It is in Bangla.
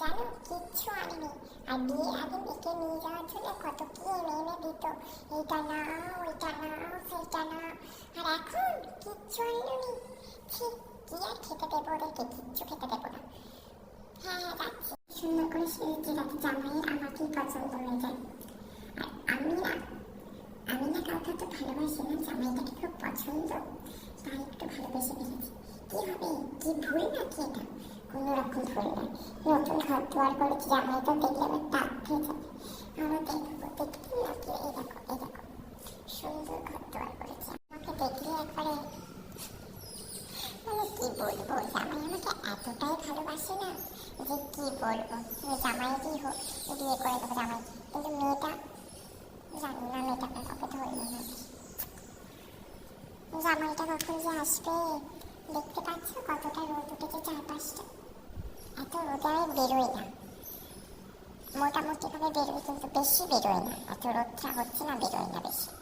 জানো, কিচ্ছু আনিনি। আর বিয়ের আগে মেয়েকে নিয়ে যাওয়ার জন্য কত কি এনে এনে দিত। এইটা না ওইটা না সেইটা না আর এখন কিচ্ছু আনিনি। ঠিক কি আর খেতে দেবো ওদেরকে? কিচ্ছু খেতে দেবো না। হ্যাঁ হ্যাঁ যাচ্ছি। সুন্দর করে সেজেছি যাতে জামাই আমাকেই পছন্দ হয়ে যায়। আর আমি না আমি না কাউকে তো ভালোবাসি না, জামাইটাকে খুব পছন্দ। তাই একটু ভালোবেসে ফেলেছি। কি হবে? কি ভুল নাকি এটা? কোনো রকম ভুল না নতুন ঘর দুয়ার করেছি জামাইটা দেখলে আমার তাক খেয়ে যাবে। আমরা দেখব দেখতে নাকি এই দেখো এই দেখো। সুন্দর ঘর দুয়ার করেছি, আমাকে দেখলে একবারে মানে কি বলব, জামাই আমাকে এতটাই ভালোবাসে না যে কি বলব জামাইকেই হোক বিয়ে করে দেবো জামাই। কিন্তু মেয়েটা, জানি না মেয়েটাকে কবে ধরলো না জামাইটা কখন যে আসবে, দেখতে পাচ্ছ কতটা রোদ উঠেছে চারপাশটা এত রোদে আমি বেরোই না। মোটামুটিভাবে বেরোই কিন্তু বেশি বেরোই না। এত রোদটা হচ্ছে না, বেরোই না বেশি।